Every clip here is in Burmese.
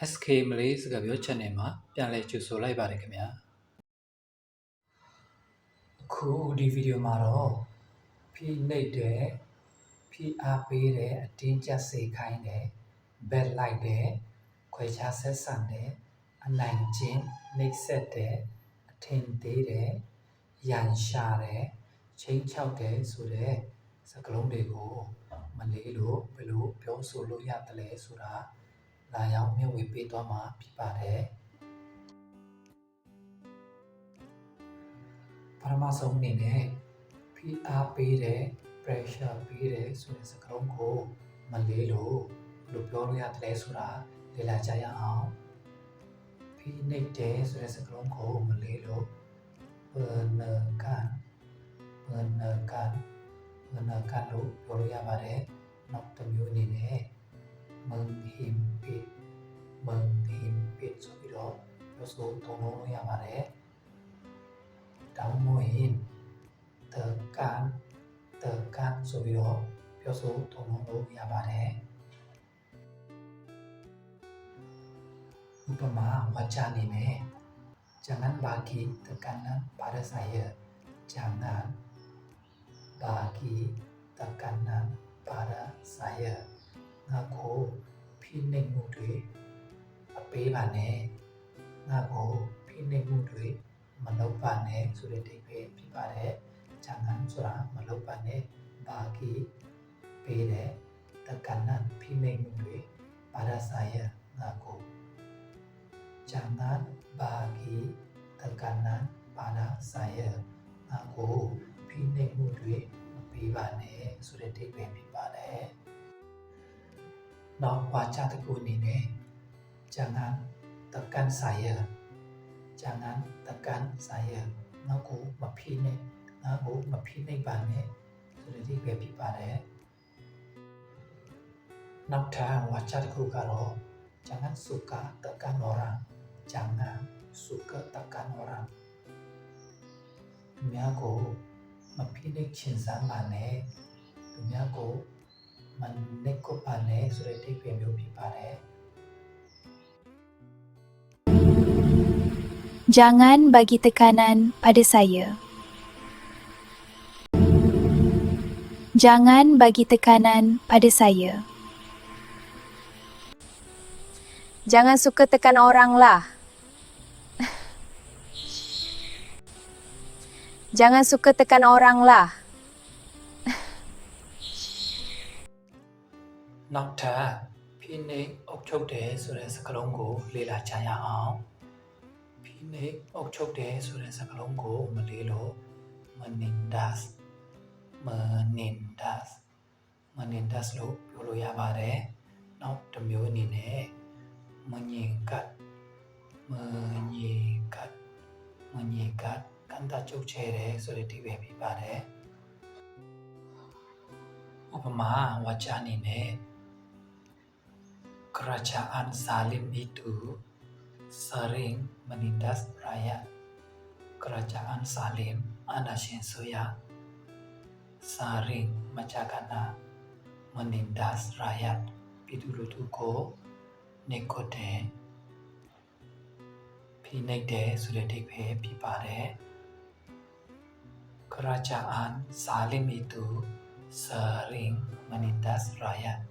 င်္ဂလာပါခင်ဗျာ SK Malay စကားပြော channel မှာပြန်လည်ကြိုဆိုလိုက်ပါတယ်ခင်ဗျာအခုဒီဗီဒီယိုမှာတော့ဖိနှိပ်တဲ့ဖိအားပေးတဲ့အတင်းကျပ်စေခိုင်းတဲ့ bed light တဲ့ခွဲခြားဆက်ဆံတဲ့အနိုင်ကျင့်နှိပ်စက်တဲ့အထင်သေးတဲ့ရန်ရှာတဲ့ချင်းချောက်တဲ့ဆိုတဲ့စကားလုံးတွေကိုမလေးလို့ဘယ်လိုပြောဆိုလို့ရတယ်လဲဆိုတာ လာရောက်မျှဝေပေးသွားမှာဖြစ်ပါတယ်ပထမဆုံးအနေနဲ့ဖိအားပေးတဲ့ pressure ပေးတဲ့ဆိုတဲ့စကားလုံးကိုမလေးလို့ဘယ်လိုပြောလို့ရတယ်လဲဆိုတာလေ့လာကြရအောင်ဖိနှိပ်တဲ့ဆိုတဲ့စကားလုံးကိုမလေးလို့ penekan penekan penekan လို့ပြောလို့ရပါတယ်နောက်တစ်မျိုးအနေနဲ့ menghhimpit menghhimpit ဆိုပြီးတော့ပြောဆိုသုံးလို့ရပါတယ်တောင်းမရင်တကန်တကန်ဆိုပြီးတော့ပြောဆိုသုံးလို့ရပါတယ်ဥပမာဝါကျအနေနဲ့ jangan bagi tekanan pada saya jangan bagi tekanan pada saya ငါကိုဖိနှိပ်မှုတွေအပေးပါနဲ့ငါကိုဖိနှိပ်မှုတွေမလုပ်ပါနဲ့ဆိုတဲ့အိဗယ်ဖြစ်ပါတယ်။ဂျန်နန်ဆိုတာမလုပ်ပါနဲ့ဘာကီပေးတဲ့တက္ကနန်ဖိနှိပ်မှုတွေပါရဆိုင်ရငါကိုဂျန်နန်ဘာကီတက္ကနန်ပါရဆိုင်ရငါကိုဖိနှိပ်မှုတွေမပေးပါနဲ့ဆိုတဲ့အိဗယ်ဖြစ်ပါတယ်။ နောက်ဝါကြတစ်ခုအနေနဲ့ jangan tekan saya jangan tekan saya ငါ့ကိုမဖိနဲ့ငါ့ကိုမဖိနှိပ်ပါနဲ့ဆိုတဲ့ဒီပဲဖြစ်ပါတယ်နောက်ထပ်ဝါကြတစ်ခုကတော့ jangan suka tekan orang jangan suka tekan orang သူများကိုမဖိနှိပ်ချင်စမ်းပါနဲ့သူများကို မနစ်ကိုပါနေဆိုတဲ့တိတ်ပြမျိုးဖြစ်ပါတယ် Jangan bagi tekanan pada saya Jangan bagi tekanan pada saya Jangan suka tekan orang lah. Jangan suka tekan orang lah. နောက်ထပ်ဖိနှိပ်အုပ်ချုပ်တယ်ဆိုတဲ့စကားလုံးကို လေ့လာကြရအောင်ဖိနှိပ်အုပ်ချုပ်တယ်ဆိုတဲ့စကားလုံးကိုမလေးလို့ menindas menindas menindas လို့ပြောလို့ရပါတယ်နောက်တစ်မျိုးအနေနဲ့ menyikat menyikat menyikat ကန်တာချုပ်ချဲတယ်ဆိုတဲ့ဒီပဲဖြစ်ပါတယ်ဥပမာဝါကျအနေနဲ့ kerajaan Salim itu sering menindas rakyat kerajaan Salim အာဏာရှင်ဆိုရ sering မကြာခဏ menindas rakyat ပြည်သူလူထုကိုနေကိုတဲ့ဖိနှိပ်တယ်ဆိုတဲ့အိဗယ်ဖြစ်ပါတယ် kerajaan Salim itu sering menindas rakyat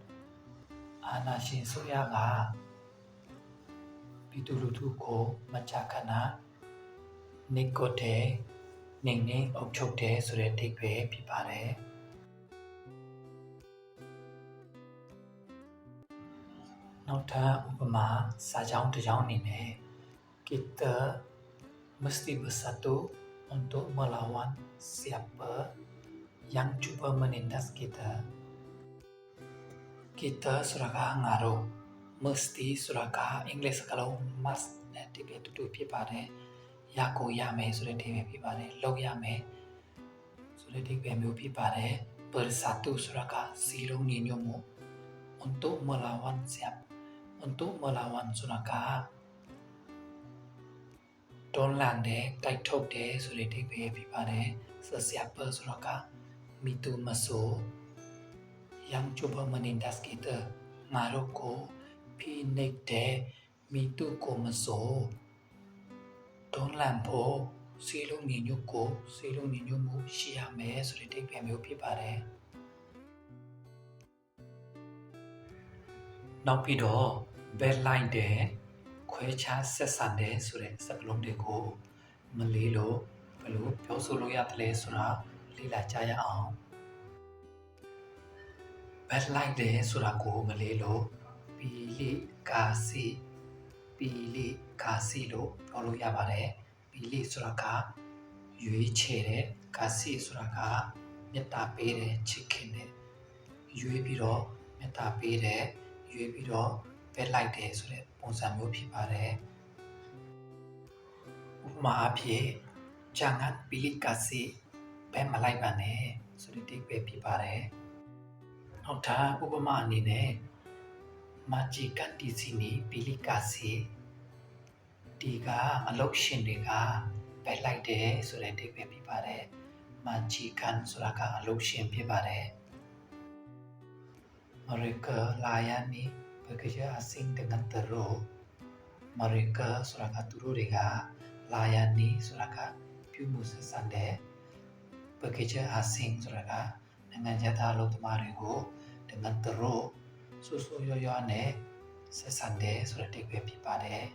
အာဏာရှင်ဆိုရကပြည်သူလူထုကိုမကြာခဏနေကိုတဲ့နေနေအုပ်ချုပ်တယ်ဆိုတဲ့အိဗယ်ဖြစ်ပါတယ်နောက်ထပ်ဥပမာစာကြောင်းတစ်ကြောင်းအနေနဲ့ kita mesti bersatu untuk melawan siapa yang cuba menindas kita kita ဆိုတာကငါတို့ mesti ဆိုတာကအင်္ဂလိပ်စကားလုံး must နဲ့ဒီပဲတူတူဖြစ်ပါတယ်ရကိုရမယ်ဆိုတဲ့ဒီပဲဖြစ်ပါတယ်လုပ်ရမယ်ဆိုတဲ့ဒီပဲမျိုးဖြစ်ပါတယ် bersatu ဆိုတာကစီလုံးညီညွတ်မှု untuk melawan siap untuk melawan ဆိုတာကတွန်းလှန်တယ်တိုက်ထုတ်တယ်ဆိုတဲ့ဒီပဲဖြစ်ပါတယ် siapa ဆိုတာကမိသူမဆို yang coba menindas kita ငါတို့ကိုဖိနှိပ်တဲ့မိတုကိုမစိုးတွန်းလှန်ဖို့စီလုံးညီညွတ်ကိုစီလုံးညီညွတ်မှုရှိရမယ်ဆိုတဲ့အိဗယ်မျိုးဖြစ်ပါတယ်နောက်ပြီးတော့ bed line တဲ့ခွဲခြားဆက်ဆံတဲ့ဆိုတဲ့စကားလုံးတွေကိုမလေးလို့ဘယ်လိုပြောဆိုလို့ရတယ်ဆိုတာလေ့လာကြရအောင် bed line တဲ့ဆိုတာကိုမလေးလို့ပီလီကာစီပီလီကာစီလို့ပြောလို့ရပါတယ်ပီလီဆိုတာကရွေးချယ်တဲ့ကာစီဆိုတာကမေတ္တာပေးတဲ့ချစ်ခင်တဲ့ရွေးပြီးတော့မေတ္တာပေးတဲ့ရွေးပြီးတော့ဘက်လိုက်တယ်ဆိုတဲ့ပုံစံမျိုးဖြစ်ပါတယ်ဥပမာအဖြစ်ဂျန်ငတ်ပီလီကာစီဘယ်မလိုက်ပါနဲ့ဆိုတဲ့တိတ်ပဲဖြစ်ပါတယ် နောက်ထပ်ဥပမာအနေနဲ့မာဂျီကန်တီစီနီပီလီကာစီဒီကအလုတ်ရှင်တွေကဘက်လိုက်တယ်ဆိုတဲ့တိတ်ပဲဖြစ်ပါတယ်မာဂျီကန်ဆိုတာကအလုတ်ရှင်ဖြစ်ပါတယ် mereka layani bekerja asing dengan teruk. Mereka suraka turu dega layani suraka piumu sesande bekerja asing suraka dengan jata lo temariku dengan teruk susu yoyo ane sesande surat tikwe pipade.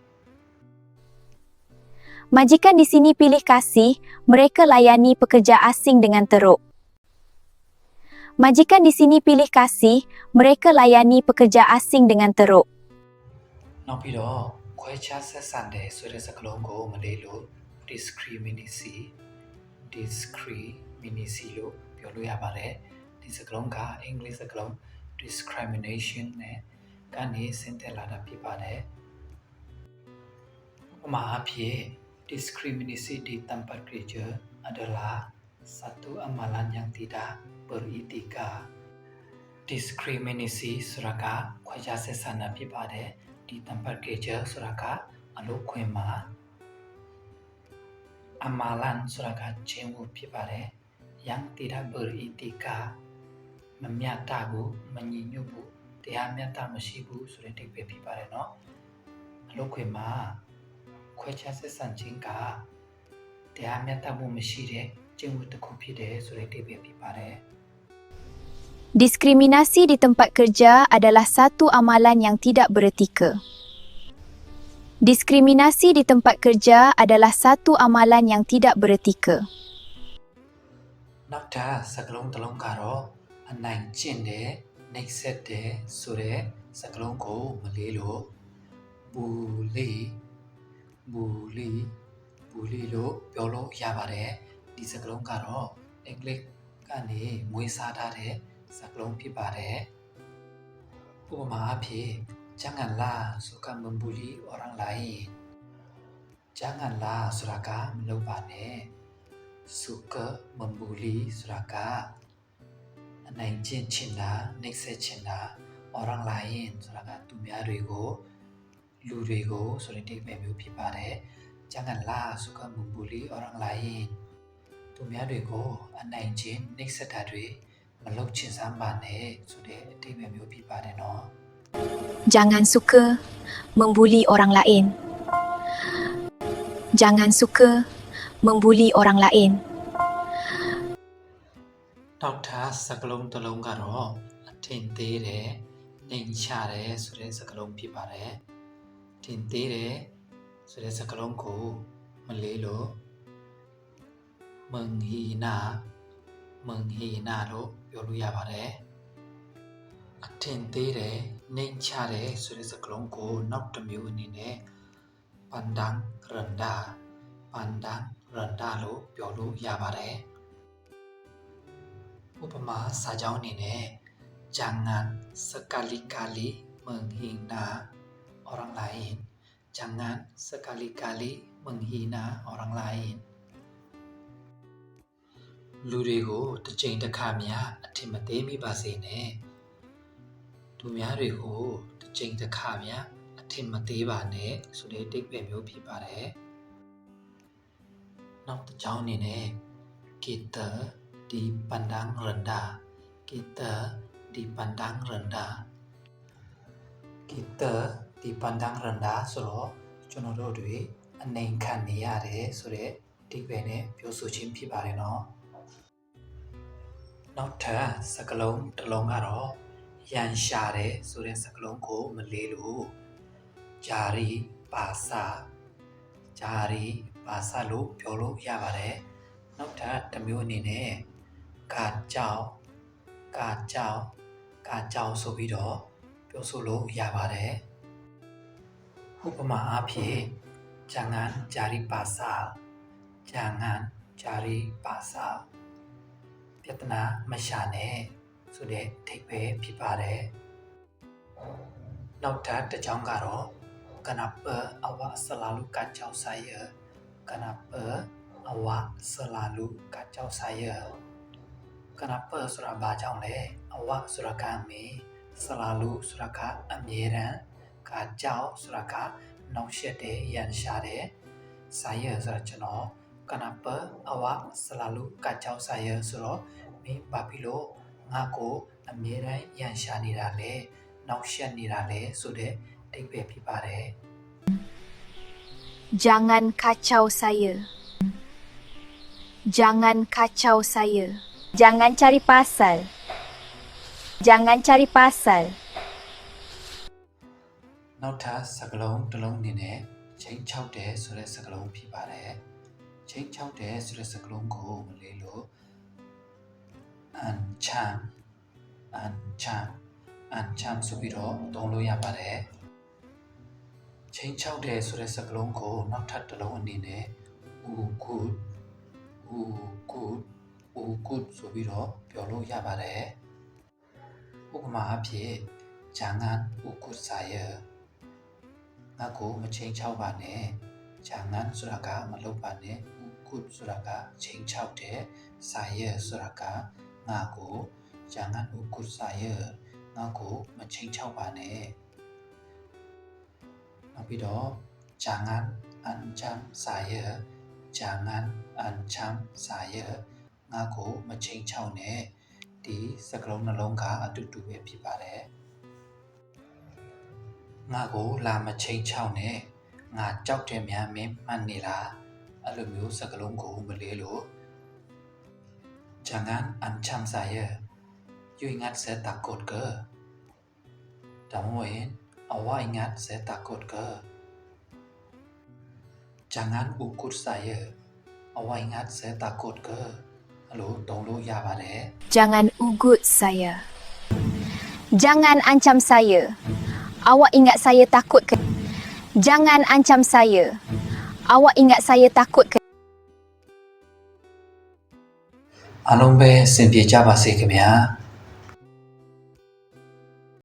Majikan di sini pilih kasih, mereka layani pekerja asing dengan teruk. Majikan di sini pilih kasih, mereka layani pekerja asing dengan teruk. နောက်ပြီးတော့ခွဲခြားဆက်ဆံတယ်ဆိုတဲ့စကားလုံးကိုမလေးလို့ discriminacy discriminacy လို့ပြောလို့ရပါတယ် ဒီစကားလုံးကအင်္ဂလိပ်စကားလုံး discrimination နဲ့ကနေဆင်းသက်လာတာဖြစ်ပါတယ်ဥပမာအဖြစ် discriminasi di tempat kerja adalah satu amalan yang tidak beretika discriminasi ဆိုတာကခွဲခြားဆက်ဆံတာဖြစ်ပါတယ်ဒီ tempat kerja ဆိုတာကအလုပ်ခွင်မှာ amalan ဆိုတာကကျင့်ဝတ်ဖြစ်ပါတယ် yang tidak beretika မမျှတဘူးမညီညွတ်ဘူးတရားမျှတမရှိဘူးဆိုတဲ့တိတ်ပဲဖြစ်ပါတယ်เนาะအလုပ်ခွင်မှာခွဲခြားဆက်ဆံခြင်းကတရားမျှတမှုမရှိတဲ့ကျင့်ဝတ်တစ်ခုဖြစ်တယ်ဆိုတဲ့တိတ်ပဲဖြစ်ပါတယ် Diskriminasi di tempat kerja adalah satu amalan yang tidak beretika. Diskriminasi di tempat kerja adalah satu amalan yang tidak beretika. နောက်တာစကလုံးတစ်လုံးကတော့ အနိုင်ကျင့်တယ်နှိပ်စက်တယ်ဆိုတဲ့စကလုံးကိုမလေးလို့ဘူလီဘူလီဘူလီလို့ပြောလို့ရပါတယ်ဒီစကလုံးကတော့အင်္ဂလိပ်ကနေမွေးစားထားတဲ့စကလုံးဖြစ်ပါတယ်ဥပမာအဖြစ် jangan lah suka membuli orang lain jangan lah ဆိုတာကမလုပ်ပါနဲ့ suka membuli ဆိုတာက အနိုင်ကျင့်ချင်တာနှိပ်စက်ချင်တာ orang lain ဆိုတာကသူများတွေကိုလူတွေကိုဆိုတဲ့အိဗယ်မျိုးဖြစ်ပါတယ် jangan lah suka membuli orang lain သူများတွေကိုအနိုင်ကျင့်နှိပ်စက်တာတွေမလုပ်ချင်စမ်းပါနဲ့ဆိုတဲ့အတိတ်ပဲမျိုးဖြစ်ပါတယ်နော် Jangan suka membuli orang lain. Jangan suka membuli orang lain. နောက်ထပ်စကလုံးတစ်လုံးကတော့အထင်သေးတယ်နှိမ်ချတယ်ဆိုတဲ့စကလုံးဖြစ်ပါတယ်ထင်သေးတယ်ဆိုတဲ့စကလုံးကိုမလေးလို့မင်ဟီနာမင်ဟီနာလို့ပြောလို့ရပါတယ်အထင်သေးတယ်နှိမ်ချတယ်ဆိုတဲ့စကလုံးကိုနောက်တစ်မျိုးအနေနဲ့ပန်ဒန်ရန်ဒါပန်ဒန်ရန်ဒါလို့ပြောလို့ရပါတယ် ဥပမာစာကြောင်းအနေနဲ့ jangan sekali-kali menghina orang lain jangan sekali-kali menghina orang lain လူတွေကိုတစ်ချိန်တစ်ခါများအထင်မသေးမိပါစေနဲ့သူများတွေကိုတစ်ချိန်တစ်ခါများအထင်မသေးပါနဲ့ဆိုတဲ့တိတ်ပဲမျိုးဖြစ်ပါတယ်နောက်တစ်ကြောင်းအနေနဲ့ kita dipandang rendah kita dipandang rendah ဂီတဒီပန်ဒန်ရန်ဒါဆိုတော့ကျွန်တော်တို့တွေအနေခံနေရတယ်ဆိုတဲ့ဒီပဲနဲ့ပြောဆိုခြင်းဖြစ်ပါတယ်နော်နောက်ထပ်စကလုံးတစ်လုံးကတော့ရန်ရှာတယ်ဆိုတဲ့စကလုံးကိုမလေးလို့ဂျာရီပါစာဂျာရီပါစာလို့ပြောလို့ရပါတယ်နောက်ထပ်တစ်မျိုးအနေနဲ့ ကာကြောင်ကာကြောင်ကာကြောင်ဆိုပြီးတော့ပြောဆိုလို့ရပါတယ်ဥပမာအားဖြင့်ဂျာငန်ဂျာရီပါစာဂျာငန်ဂျာရီပါစာပြဿနာမရှာနဲ့ဆိုတဲ့အထိပ္ပယ်ဖြစ်ပါတယ်နောက်ထပ်တစ်ကြောင်းကတော့ kenapa awak selalu kacau saya kenapa awak selalu kacau saya kenapa ဆိုတာဘာကြောင့်လဲ awak ဆိုတာကမင်း selalu ဆိုတာကအမြဲတမ်းကကြောက်ဆိုတာကနှောက်ရှက်တယ်ရန်ရှာတယ်ဆိုင်ရဆိုတာကျွန်တော်ကနပအဝဆလာလူကကြောက်ဆိုင်ရ ဆိုတော့မင်းဘာဖြစ်လို့ငါ့ကိုအမြဲတမ်းရန်ရှာနေတာလဲနှောက်ရှက်နေတာလဲဆိုတဲ့အိပ်ပဲဖြစ်ပါတယ် Jangan kacau saya. Jangan kacau saya. Jangan cari pasal. Jangan cari pasal. နောက်ထပ်စကလုံးတစ်လုံးအနေနဲ့ချိန်ချောက်တယ်ဆိုတဲ့စကလုံးဖြစ်ပါတယ်ချိန်ချောက်တယ်ဆိုတဲ့စကလုံးကိုမလေးလို့အန်ချမ်အန်ချမ်အန်ချမ်ဆိုပြီးတော့သုံးလို့ရပါတယ်ချိန်ချောက်တယ်ဆိုတဲ့စကလုံးကိုနောက်ထပ်တစ်လုံးအနေနဲ့ဦးကုတ်ဦးကုတ် ဦးကုတ်ဆိုပြီးတော့ပြောလို့ရပါတယ်ဥပမာအဖြစ်ဂျန်ငန်ဦးကုတ်ဆိုင်ရငါ့ကိုမချိန်ချောက်ပါနဲ့ဂျာငန်ဆိုတာကမလုပ်ပါနဲ့ကုတ်ဆိုတာကချိန်ချောက်တယ်ဆိုင်ရဆိုတာကငါ့ကိုဂျာငန်ကုတ်ဆိုင်ရငါ့ကိုမချိန်ချောက်ပါနဲ့နောက်ပြီးတော့ဂျာငန်အန်ချမ်ဆိုင်ရဂျာငန်အန်ချမ်ဆိုင်ရ ငါ့ကိုမချိန်ချောက်နဲ့ဒီစကလုံးနှလုံးကအတူတူပဲဖြစ်ပါတယ်ငါကိုလာမချိန်ချောက်နဲ့ငါကြောက်တယ်များမင်းမှတ်နေလားအဲ့လိုမျိုးစကားလုံးကိုမလေးလို့ jangan ancam saya you ingat saya takut ke Damoin awak ingat saya takut ke jangan ukur saya awak ingat saya takut ke အဲ့ လိုတုံးလို့ရပါတယ် Jangan ugut saya. Jangan ancam saya. Awak ingat saya takut ke? Jangan ancam saya. Awak ingat saya takut ke? အားလုံးပဲအဆင်ပြေကြပါစေခင်ဗျာ